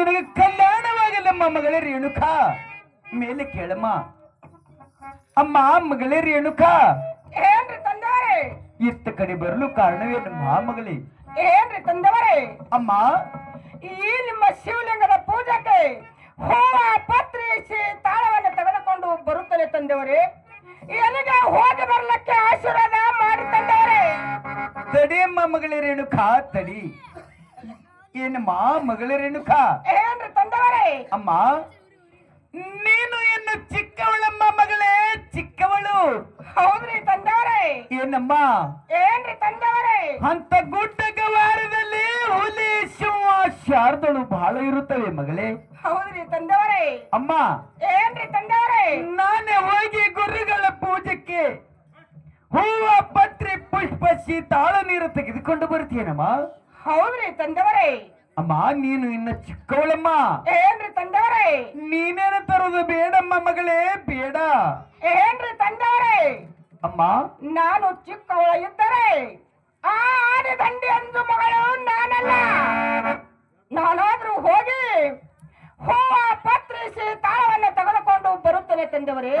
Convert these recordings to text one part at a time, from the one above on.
ನಿನಗೆ ಕಲ್ಯಾಣವಾಗಲಮ್ಮ ಮಗಳೇ ರೇಣುಕಾ. ಮೇಲೆ ಕೇಳಮ್ಮ. ಅಮ್ಮ ಮಗಳೇ ರೇಣುಕಾ. ಏನ್ರಿ ತಂದವರೇ ಇತ್ತ ಕಡೆ ಬರಲು ಕಾರಣವೇನಮ್ಮ ಮಗಳೇ? ಏನ್ರಿ ತಂದವರೇ ಅಮ್ಮ. ಈ ನಿಮ್ಮ ಶಿವಲಿಂಗದ ಪೂಜೆಗೆ ಹೂವ ಪತ್ರಿಸಿ ತಾಳವನ್ನು ತೆಗೆದುಕೊಂಡು ಬರುತ್ತಲೇ ತಂದವರೇ ಎಲ್ಲಿಗೆ ಹೋಗಿ ಬರಲಕ್ಕೆ ಆಶೀರ್ವಾದ ಮಾಡಿ ತಂದವರೇ ತಡಿಯಮ್ಮ ಮಗಳೇ ರೇಣುಕಾ ತಡಿ. ಏನಮ್ಮ ಮಗಳೇ ರೇಣುಕಾ ಏನ್ರಿ ತಂದವರೇ ಅಮ್ಮ ನೀನು ಏನು ಚಿಕ್ಕವಳಮ್ಮ ಮಗಳೇ ಚಿಕ್ಕವಳು. ಹೌದ್ರಿ ತಂದವರೇ ಏನಮ್ಮ? ಏನ್ರಿ ತಂದವರೇ ಅಂತ ಗುಡ್ಡ ಗವಾರದಲ್ಲಿ ಹುಲಿ ಶಿವ ಶಾರದಳು ಬಹಳ ಇರುತ್ತವೆ ಮಗಳೇ. ಹೌದ್ರಿ ತಂದವರೇ ಅಮ್ಮ ಏನ್ರಿ ತಂದವರೇ ನಾನೇ ಹೋಗಿ ಗುರುಗಳ ಪೂಜಕ್ಕೆ ಹೂವ ಪತ್ರಿ ಪುಷ್ಪ ತಾಳ ನೀರು ತೆಗೆದುಕೊಂಡು ಬರ್ತೀನಮ್ಮ ಹೌದ್ರಿ ತಂದವರೇ. ಅಮ್ಮ ನೀನು ಇನ್ನ ಚಿಕ್ಕವಳಮ್ಮ. ಏನ್ರಿ ತಂದವರೇ? ನೀನೇನ ತರೋದು ಬೇಡಮ್ಮ ಮಗಳೇ ಬೇಡ. ಏನ್ರಿ ತಂದವರೇ? ಅಮ್ಮ. ನಾನು ಚಿಕ್ಕವಳ ಇದ್ದರೆ ಆ ಆನೆ ದಂಡಿ ಅಂದು ಮಗಳು ನಾನಲ್ಲ. ನಾನಾದ್ರೂ ಹೋಗಿ ಹೂವ ಪತ್ರಿಸಿ ತಾಳವನ್ನ ತೆಗೆದುಕೊಂಡು ಬರುತ್ತೇನೆ ತಂದವರೇ.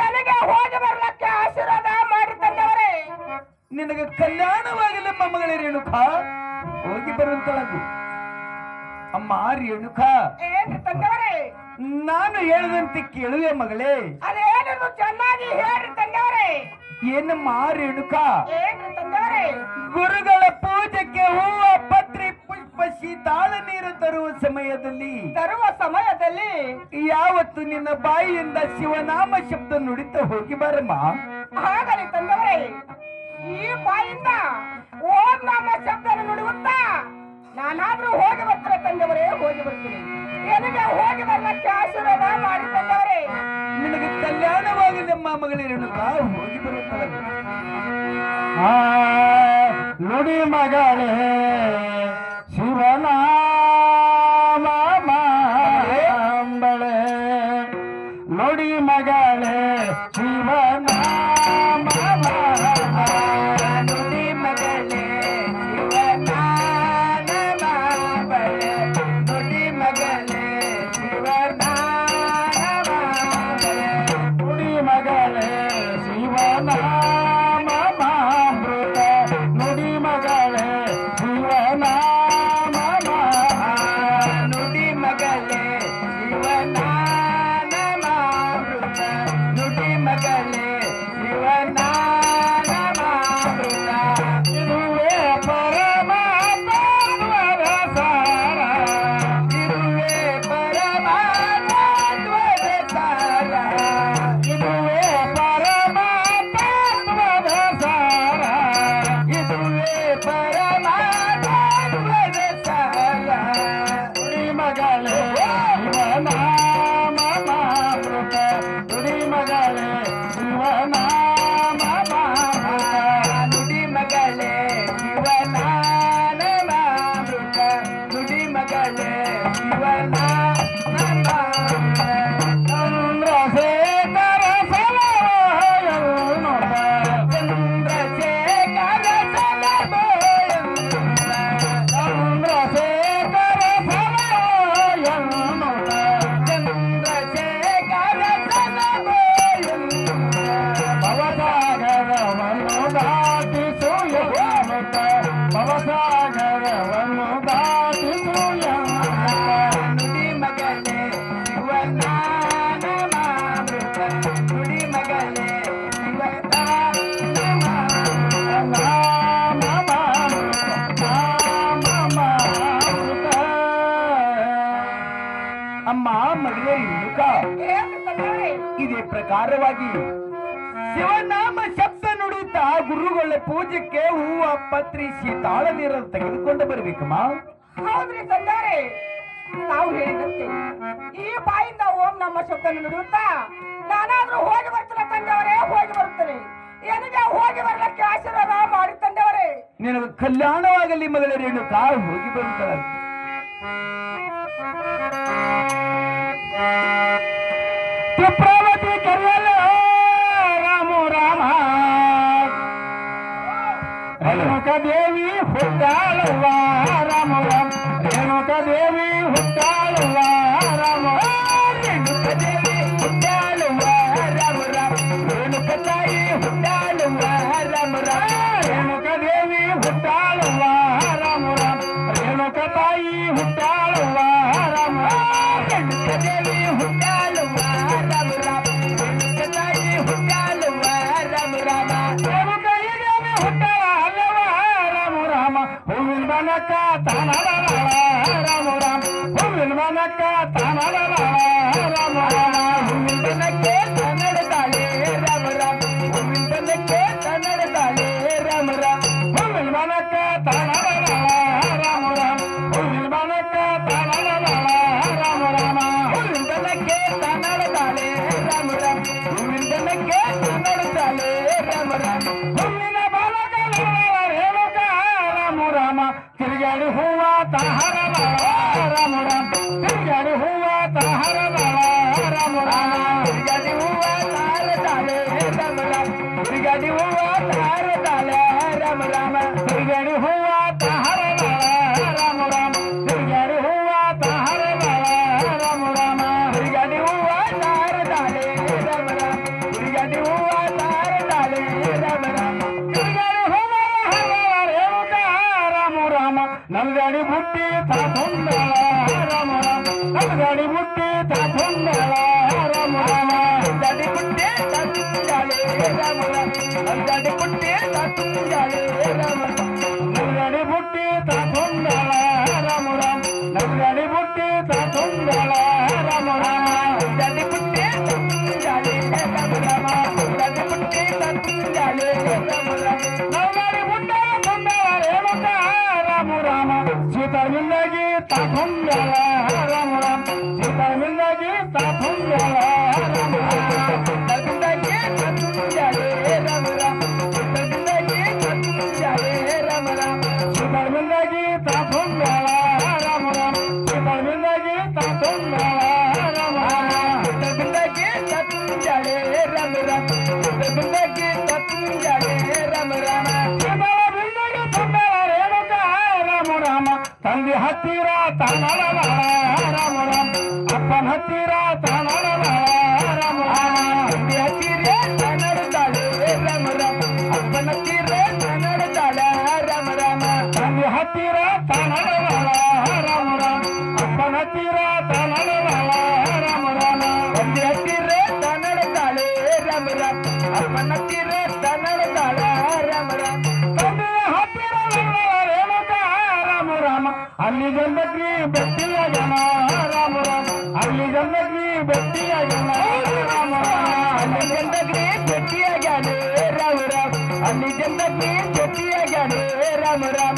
ನನಗೆ ಹೋಗಿ ಬರಲಕ್ಕೆ ಆಶೀರ್ವಾದ ಮಾಡಿ ತಂದವರೇ. ನಿನಗೆ ಕಲ್ಯಾಣವಾಗಿಲ್ಲಮ್ಮ ಮಗಳೇ ರೇಣುಕಾ. ಬರುವಂತಳದು ಅಮ್ಮ ರೇಣುಕ ಏನ್ರಿ ತಂದವರೇ. ನಾನು ಹೇಳದಂತೆ ಕೇಳುವೆ ಮಗಳೇ. ಅದೇನನ್ನು ಚೆನ್ನಾಗಿ ಹೇಳ್ರಿ ತಂದವರೇ. ಏನಮ್ಮ ರೇಣುಕಾ ಏನ್ರಿ ತಂದವರೇ. ಗುರುಗಳ ಪೂಜೆಗೆ ಹೂವ ಪತ್ರಿ ಪುಷ್ಪ ಶೀತಾಳ ನೀರು ತರುವ ಸಮಯದಲ್ಲಿ. ತರುವ ಸಮಯದಲ್ಲಿ. ಯಾವತ್ತು ನಿನ್ನ ಬಾಯಿಯಿಂದ ಶಿವನಾಮ ಶಬ್ದ ನುಡಿತ ಹೋಗಿ ಬರಮ್ಮ. ಆಗಲಿ ತಂದವರೇ. ಈ ಬಾಯಿಂದ ಓಂ ನಾಮ ನಾನಾದ್ರೂ ಹೋಗಿ ಬರ್ತಾರೆ ತಂದವರೇ ಹೋಗಿ ಬರ್ತೀನಿ. ಎಲ್ಲಿಗೆ ಹೋಗಿ ಬರ್ಲಕ್ಕೆ ಆಶೀರ್ವಾದ ಮಾಡಿ ತಂದವರೇ ನಿನಗೆ ಕಲ್ಯಾಣವಾಗಲಮ್ಮ ಮಗಳೇ ರೇಣುಕಾ ಹೋಗಿ ಬರುತ್ತಲ್ಲ ನುಡಿ ಮಗಳೇ. ಅಮ್ಮ ಮಗಳೇ ತಂದವರೇ ಇದೇ ಪ್ರಕಾರವಾಗಿ ಶಿವನಾಮ ಶಬ್ದ ನುಡಿತಾ ಗುರುಗಳ ಪೂಜೆಕ್ಕೆ ಹೂವ ಪತ್ರಿಸಿ ಶೀತಾಳ ನೀರನ್ನು ತೆಗೆದುಕೊಂಡು ಬರ್ಬೇಕಮ್ಮ. ಹೌದ್ರಿ ತಂದಾರೆ ನಾವು ಹೇಳಿದಂತೆ ಈ ಬಾಯಿಂದ ಓಂ ನಮ್ಮ ಶಬ್ದ ನುಡಿಯುತ್ತಾ ನಾನಾದ್ರೂ ಹೋಗಿ ಬರ್ತೀನಿ ತಂದೆಯವರೇ ಹೋಗಿ ಬರುತ್ತೇನೆ. ಎಲ್ಲಿಗೆ ಹೋಗಿ ಬರ್ಲಕ್ಕೆ ಆಶೀರ್ವಾದ ಮಾಡಿ ತಂದೆಯವರೇ. ನಿನಗೆ ಕಲ್ಯಾಣವಾಗಲಿ ಮಗಳ ರೇಣುಕಾ ಹೋಗಿ ಬರುತ್ತಾಳೆ પ્રવૃત્તિ કરેલો રામો રામા રેણુકા દેવી હુટાળવા રામ રામ રેણુકા દેવી હુટાળવા રામ રેણુકા દેવી હુટાળવા રામ રામ રેણુકા ತಿರುಗಾಡಿ ಹೂವ ತಹರ ತಿರುಗಾಡಿ ಹೂವ ತಾಹರ నలుగాడి బుట్టి తాతుండాలా రామ రామ నలుగాడి బుట్టి తాతుండాలా రామ రామ నలుగాడి బుట్టి తాతుండాలి రామ రామ నలుగాడి బుట్టి తాతుండాలి రామ రామ రామ రామ ಹತ್ತಿರ ತಾನಳ ರಾಮ ರಾಮ ಅಪ್ಪನ ಹತ್ತಿರ ತಾನಳ ರಾಮ ರಾಮ ತಂದೆ ಹತ್ತಿರ ಕನ್ನಡದಾಳೆ ರಾಮ ರಾಮ ಅಪ್ಪನ ಹತ್ತಿರ ಕನ್ನಡದಾಳೆ ರಾಮ ರಾಮ ತಂದೆಯ ಹತ್ತಿರ ರೇಣುಕ ರಾಮ ರಾಮ ಅಲ್ಲಿ ಜನ್ಮಗ್ರಿ ಬೆಟ್ಟಿಯ ಜನ ರಾಮ ರಾಮ ಅಲ್ಲಿ ಜನ್ಮಗ್ರಿ ಬೆಟ್ಟಿಯ ಜನ ರಾಮ ಅಲ್ಲಿ ಜನರಿಗೆ ಭೇಟಿಯಾಗ್ಯಾನೆ ರಾಮ ರಾಮ ಅಲ್ಲಿ ಜನರಿಗೆ ಭೇಟಿಯಾಗ್ಯಾನೆ ರಾಮ ರಾಮ ಅಲ್ಲ ಜನ್ಮಗ್ರಿ ಬೆಟ್ಟಿಯ ಜನ ರಾಮ ರಾಮ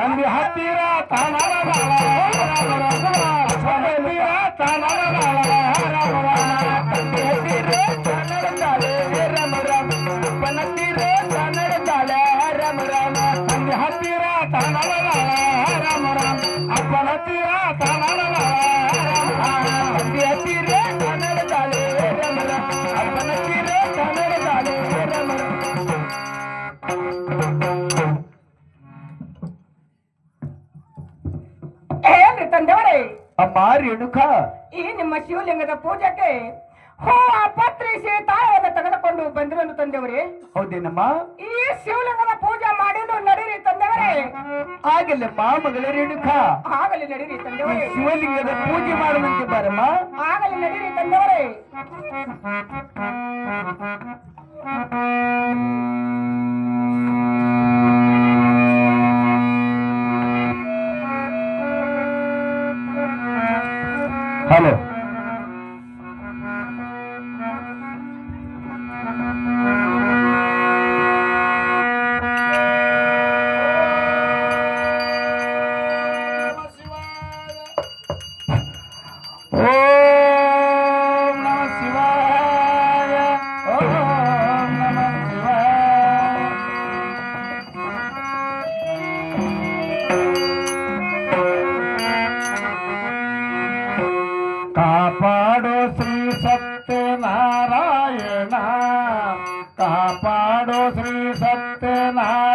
தம்பி ஹத்தீரா தலீரா தலீரே ரம ராம பனத்தீரே தனடந்தாலே ரம ராம தம்பி ஹத்தீரா தலீரா ಅಮ್ಮ ರೇಣುಕ ಈ ನಿಮ್ಮ ಶಿವಲಿಂಗದ ಪೂಜೆಗೆ ಹೂವ ಪತ್ರಿಸಿ ತಾಳವನ್ನು ತೆಗೆದುಕೊಂಡು ಬಂದಿರಲು ತಂದೆಯವರೇ? ಹೌದೇನಮ್ಮ? ಈ ಶಿವಲಿಂಗದ ಪೂಜೆ ಮಾಡಿದ್ರು ನಡೀರಿ ತಂದೆಯವರೇ. ಆಗಲಿ ಮಗಳ ರೇಣುಕ ಆಗಲಿ ನಡೀರಿ ಈ ತಂದೆಯವರೇ ಶಿವಲಿಂಗದ ಪೂಜೆ ಮಾಡುವಂತೆ ಬಾರಮ್ಮ. ಆಗಲಿ ನಡೀರಿ ತಂದೆಯವರೇ. ಹಲೋ श्री सत्यनारायण